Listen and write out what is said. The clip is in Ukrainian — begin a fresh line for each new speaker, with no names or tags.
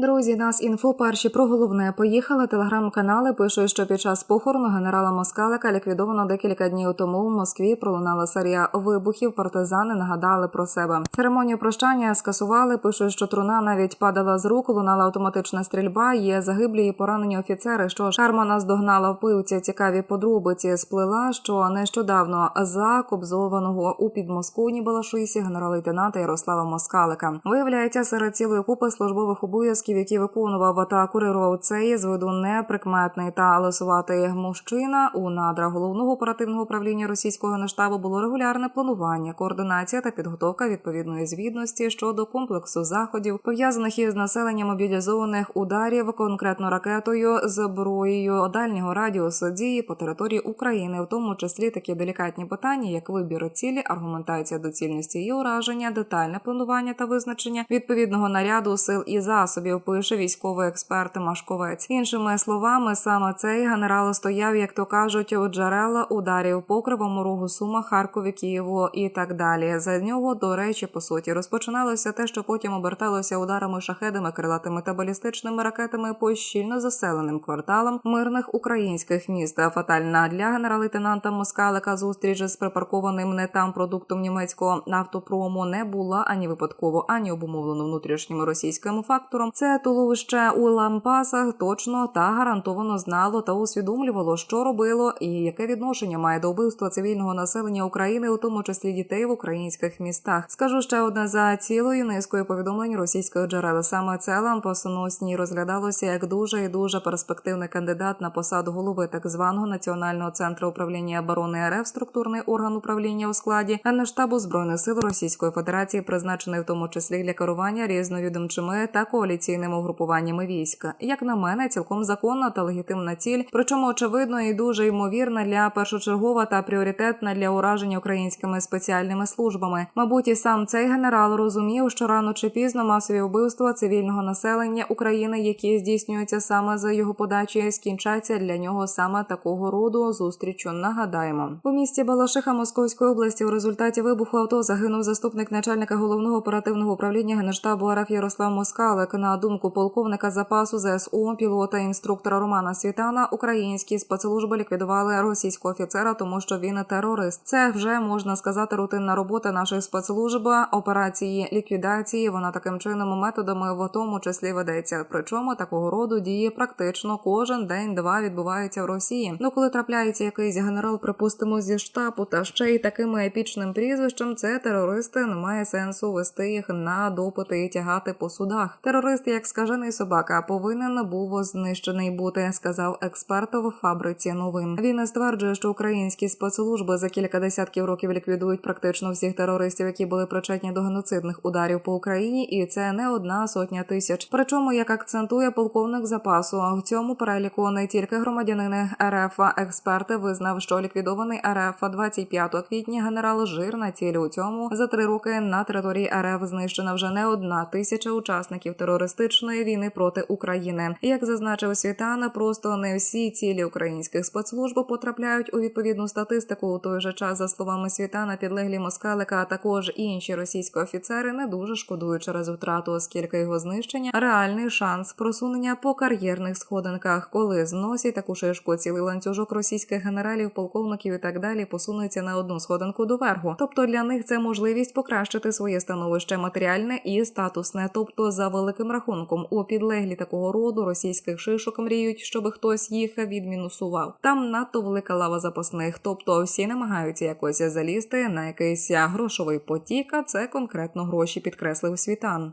Друзі, нас інфо перші про головне поїхали. Телеграм-канали пишуть, що під час похорону генерала Москалика ліквідовано декілька днів тому в Москві пролунала серія вибухів. Партизани нагадали про себе. Церемонію прощання скасували. Пишуть, що труна навіть падала з рук, лунала автоматична стрільба. Є загиблі і поранені офіцери. Що ж, карма наздогнала вбивці. Цікаві подробиці сплила, що нещодавно за кобзованого у підмосковні Балашисі генерал-лейтенанта Ярослава Москалика виявляється серед цілої купи службових обов'язків, які виконував та курирував цей з виду неприкметний та лисуватий мужчина. У надрах головного оперативного управління російського генштабу було регулярне планування, координація та підготовка відповідної звітності щодо комплексу заходів, пов'язаних із населенням мобілізованих ударів, конкретно ракетою, зброєю дальнього радіусу дії по території України, в тому числі такі делікатні питання, як вибір цілі, аргументація доцільності її ураження, детальне планування та визначення відповідного наряду сил і засобів. Пише військовий експерт Машковець. Іншими словами, саме цей генерал стояв, як то кажуть, у джерела ударів по кривому рогу Сума, Харкові, Києву і так далі. За нього, до речі, по суті, розпочиналося те, що потім оберталося ударами шахедами, крилатими та балістичними ракетами по щільно заселеним кварталам мирних українських міст. Фатальна для генерал-лейтенанта Москалика зустріч з припаркованим не там продуктом німецького нафтопрому не була ані випадково, ані обумовлено внутрішнім російським фактором. Це туловище у лампасах точно та гарантовано знало та усвідомлювало, що робило і яке відношення має до вбивства цивільного населення України, у тому числі дітей в українських містах. Скажу ще одне за цілою низкою повідомлень російських джерел. Саме це лампасоносні розглядалося як дуже і дуже перспективний кандидат на посаду голови так званого національного центру управління оборони РФ, структурний орган управління у складі Генштабу збройних сил Російської Федерації, призначений в тому числі для керування різновідомчими та коаліційними угрупуваннями війська. Як на мене, цілком законна та легітимна ціль, причому очевидно і дуже ймовірна для першочергова та пріоритетна для ураження українськими спеціальними службами. Мабуть, і сам цей генерал розумів, що рано чи пізно масові вбивства цивільного населення України, які здійснюються саме за його подачі, скінчаться для нього саме такого роду зустрічу. Нагадаємо, у місті Балашиха Московської області у результаті вибуху авто загинув заступник начальника головного оперативного управління генштабу РФ Ярослав Москалик. На думку полковника запасу ЗСУ, пілота інструктора Романа Світана, українські спецслужби ліквідували російського офіцера, тому що він терорист. Це вже можна сказати рутинна робота наших спецслужб операції ліквідації. Вона таким чином методами в тому числі ведеться. Причому такого роду дії практично кожен день два відбуваються в Росії. Ну коли трапляється якийсь генерал, припустимо зі штабу, та ще й таким епічним прізвищем, це терористи. Немає сенсу вести їх на допити і тягати по судах. Терорист, як скажений собака, повинен був знищений бути, сказав експерт в фабриці новин. Він стверджує, що українські спецслужби за кілька десятків років ліквідують практично всіх терористів, які були причетні до геноцидних ударів по Україні, і це не одна сотня тисяч. Причому, як акцентує полковник запасу, в цьому переліку не тільки громадянини РФ, експерти визнав, що ліквідований РФ 25 квітня генерал Жир на цілі у цьому за три роки на території РФ знищена вже не одна тисяча учасників терористичної війни проти України. Як зазначив Світана, просто не всі цілі українських спецслужб потрапляють у відповідну статистику. У той же час, за словами Світана, підлеглі Москалика, а також інші російські офіцери не дуже шкодують через втрату, оскільки його знищення реальний шанс просунення по кар'єрних сходинках, коли зносять таку шишку цілий ланцюжок російських генералів, полковників і так далі посунуться на одну сходинку доверху. Тобто для них це можливість покращити своє становище матеріальне і статусне. Тобто, за великим рахунком, у підлеглі такого роду російських шишок мріють, щоб хтось їх відмінусував. Там надто велика лава запасних, тобто всі намагаються якось залізти на якийсь грошовий потік. А це конкретно гроші, підкреслив світан.